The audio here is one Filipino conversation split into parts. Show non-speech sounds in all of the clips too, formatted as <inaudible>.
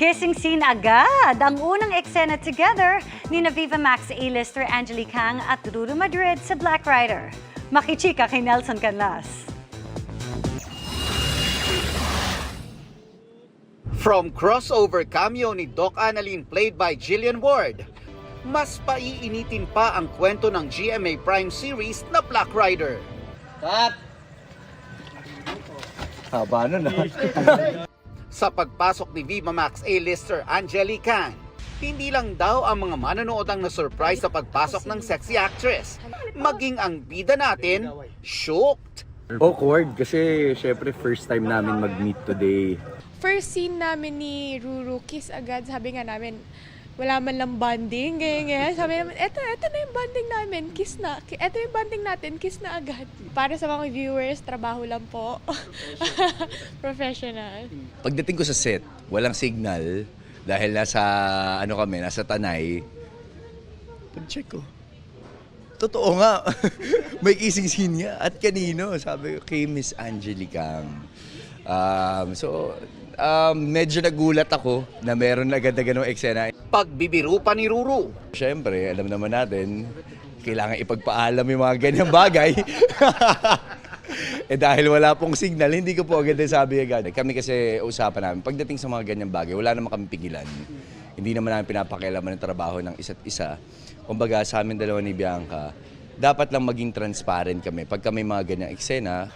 Kissing scene agad ang unang eksena together ni na Viva Max A-lister Angelique Kang at Ruru Madrid sa Black Rider. Makichika kay Nelson Canlas. From crossover cameo ni Doc Annalyn played by Jillian Ward, mas paiinitin pa ang kwento ng GMA Prime series na Black Rider. Cut! Haba nun ah. <laughs> Sa pagpasok ni Viva Max A-lister Angelique Kang, hindi lang daw ang mga manonood ang na-surprise sa pagpasok ng sexy actress. Maging ang bida natin, shocked. Awkward kasi syempre first time namin mag-meet today. first scene namin ni Ruru, kiss agad. Sabi nga namin, wala man lang bonding, ganyan, ganyan. Sabi namin, eto, eto na yung bonding namin, kiss na. Eto yung bonding natin, kiss na agad. Para sa mga viewers, trabaho lang po. <laughs> Professional. Pagdating ko sa set, walang signal dahil nasa ano kami, nasa Tanay. Pag-check ko. Totoo nga. <laughs> May kissing scene nga. At kanino? Sabi ko kay Miss Angelica. Um, so, um, medyo nagulat ako na meron agad-agad ng eksena. Pagbibiro pa ni Ruru. Siyempre, alam naman natin, kailangan ipagpaalam yung mga ganyang bagay. <laughs> eh dahil wala pong signal, hindi ko po agad sabi agad. Kami kasi usapan namin, pagdating sa mga ganyang bagay, wala naman kami pigilan. Hindi naman namin pinapakialaman ng trabaho ng isa't isa. Kumbaga sa amin dalawa ni Bianca, dapat lang maging transparent kami. Pag kami mga ganyang eksena,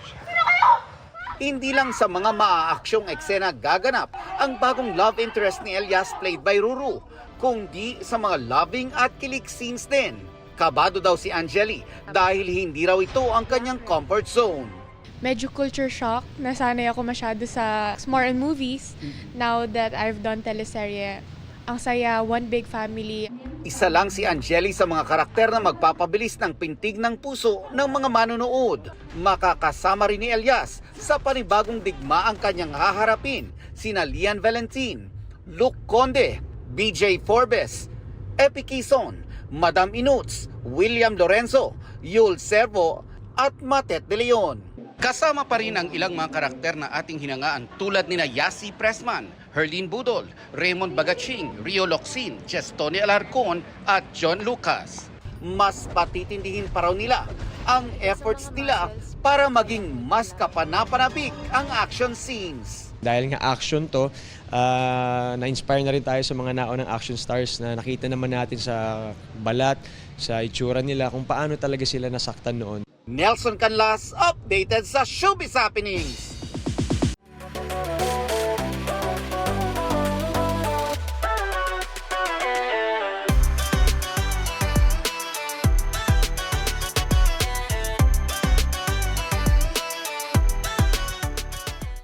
Hindi lang sa mga maaaksyong eksena gaganap ang bagong love interest ni Elias played by Ruru, kundi sa mga loving at kilig scenes din. Kabado daw si Angeli dahil hindi raw ito ang kanyang comfort zone. Medyo culture shock. Nasanay ako masyado sa more in movies. Now that I've done teleserye, ang saya, one big family. Isa lang si Angeli sa mga karakter na magpapabilis ng pintig ng puso ng mga manonood. Makakasama rin ni Elias sa panibagong digma ang kanyang haharapin, sina Lian Valentin, Luke Conde, BJ Forbes, Epi Quezon, Madam Inuts, William Lorenzo, Yul Servo at Matet de Leon. Kasama pa rin ang ilang mga karakter na ating hinangaan tulad nina Yasi Pressman, Herlin Budol, Raymond Bagaching, Rio Locsin, Chestone Alarcon at John Lucas. Mas patitindihin pa raw nila ang efforts nila para maging mas kapanapanabik ang action scenes. Dahil nga action to, ah, na-inspire na rin tayo sa mga naunang action stars na nakita naman natin sa balat, sa itsura nila, kung paano talaga sila nasaktan noon. Nelson Canlas updated sa Showbiz Happenings.